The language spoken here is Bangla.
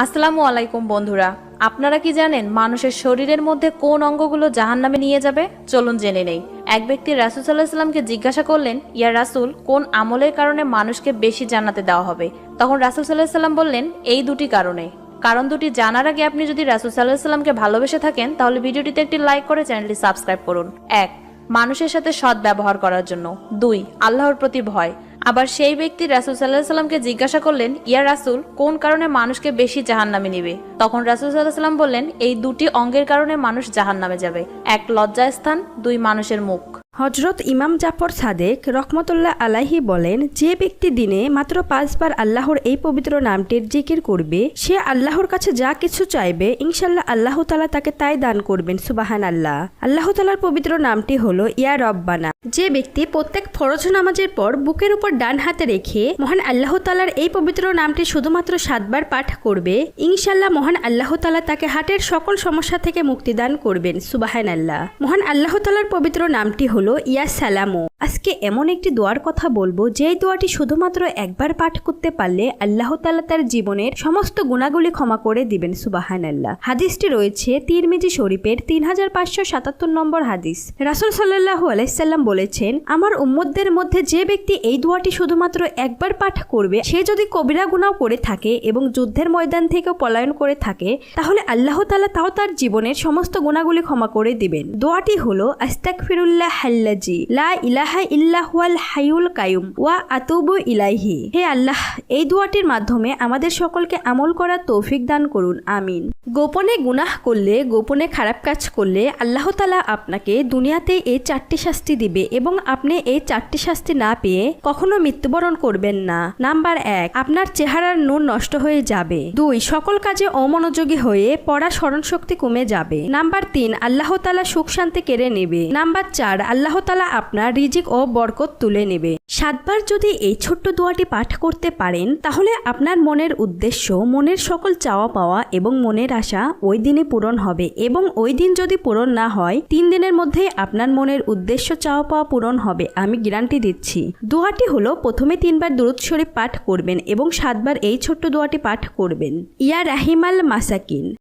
আসসালামু আলাইকুম বন্ধুরা, আপনারা কি জানেন মানুষের শরীরের মধ্যে কোন অঙ্গগুলো জাহান্নামে নিয়ে যাবে? চলুন জেনে নেই। এক ব্যক্তি রাসুল সাল্লাহ সাল্লামকে জিজ্ঞাসা করলেন, ইয়া রাসুল, কোন আমলের কারণে মানুষকে বেশি জান্নাতে দেওয়া হবে? তখন রাসুল সাল্লাহ সাল্লাম বললেন, এই দুটি কারণে। কারণ দুটি জানার আগে আপনি যদি রাসুল সাল্লাহ সাল্লামকে ভালোবেসে থাকেন, তাহলে ভিডিওটিতে একটি লাইক করে চ্যানেলটি সাবস্ক্রাইব করুন। এক, মানুষের সাথে সৎ ব্যবহার করার জন্য। দুই, আল্লাহর প্রতি ভয়। আবার সেই ব্যক্তি রাসুল সাল্লাহ সাল্লামকে জিজ্ঞাসা করলেন, ইয়া রাসুল, কোন কারণে মানুষকে বেশি জাহান নামে নিবে? তখন রাসুল সাল্লাহ সাল্লাম বললেন, এই দুটি অঙ্গের কারণে মানুষ জাহান নামে যাবে। এক লজ্জাস্থান, দুই মানুষের মুখ। হজরত ইমাম জাফর সাদেক রহমতুল্লাহ আলাহি বলেন, যে ব্যক্তি দিনে মাত্র পাঁচবার আল্লাহর এই পবিত্র নামটির জিকির করবে, সে আল্লাহর কাছে যা কিছু চাইবে, ইনশাল্লাহ আল্লাহ তালা তাকে তাই দান করবেন সুবাহান আল্লাহ আল্লাহ তালার পবিত্র নামটি হলো, ইয়া রব্বানা। যে ব্যক্তি প্রত্যেক ফরজ নামাজের পর বুকের উপর ডান হাতে রেখে মহান আল্লাহ তালার এই পবিত্র নামটি শুধুমাত্র সাতবার পাঠ করবে, ইনশাল্লাহ মহান আল্লাহ তালা তাকে হাটের সকল সমস্যা থেকে মুক্তি দান করবেন সুবাহান আল্লাহ মহান আল্লাহ তালার পবিত্র নামটি হলো ইয়া সালামু। আজকে এমন একটি দোয়ার কথা বলব, যেই দোয়াটি শুধুমাত্র একবার পাঠ করতে পারলে আল্লাহ তালা তার জীবনের সমস্ত গুণাগুলি ক্ষমা করে দিবেন সুবাহান আল্লাহ হাদিসটি রয়েছে তিরমিজি শরীফের তিন হাজার পাঁচশো সাতাত্তর নম্বর হাদিস। রাসুল সাল্লাহু আলাইসাল্লাম বলেছেন, আমার উম্মতদের মধ্যে যে ব্যক্তি এই দোয়াটি শুধুমাত্র একবার পাঠ করবে, সে যদি কবিরা গুণাও করে থাকে এবং যুদ্ধের ময়দান থেকে পলায়ন করে থাকে, তাহলে আল্লাহ তালা তাও তার জীবনের সমস্ত গুণাগুলি ক্ষমা করে দিবেন। দোয়াটি হলো আস্তাক ফিরুল্লাহ হাল্লাজি লা ইলাহা ইল্লাহুয়াল হাইউল কায়ুম ওয়া আতুবু ইলাইহি। হে আল্লাহ, এই দোয়াটির মাধ্যমে আমাদের সকলকে আমল করার তৌফিক দান করুন। আমিন। গোপনে গুনাহ করলে, গোপনে খারাপ কাজ করলে আল্লাহ তালা আপনাকে দুনিয়াতে এই চারটি শাস্তি দিবে এবং আপনি এই চারটি শাস্তি না পেয়ে কখনো মৃত্যুবরণ করবেন না। নাম্বার এক, আপনার চেহারার নূর নষ্ট হয়ে যাবে। দুই, সকল কাজে অমনোযোগী হয়ে পড়া স্মরণ শক্তি কমে যাবে। নাম্বার তিন, আল্লাহ তালা সুখ শান্তি কেড়ে নেবে। নাম্বার চার, আল্লাহ তালা আপনার রিজিক ও বরকত তুলে নেবে। সাতবার যদি এই ছোট্ট দোয়াটি পাঠ করতে পারেন, তাহলে আপনার মনের উদ্দেশ্য, মনের সকল চাওয়া পাওয়া এবং মনের আশা ওই দিনে পূরণ হবে এবং ওই দিন যদি পূরণ না হয়, তিন দিনের মধ্যে আপনার মনের উদ্দেশ্য চাওয়া পাওয়া পূরণ হবে, আমি গ্যারান্টি দিচ্ছি। দোয়াটি হলো, প্রথমে তিনবার দুরুদ শরীফ পাঠ করবেন এবং সাতবার এই ছোট্ট দোয়াটি পাঠ করবেন। ইয়া রাহিমাল মাসাকিন।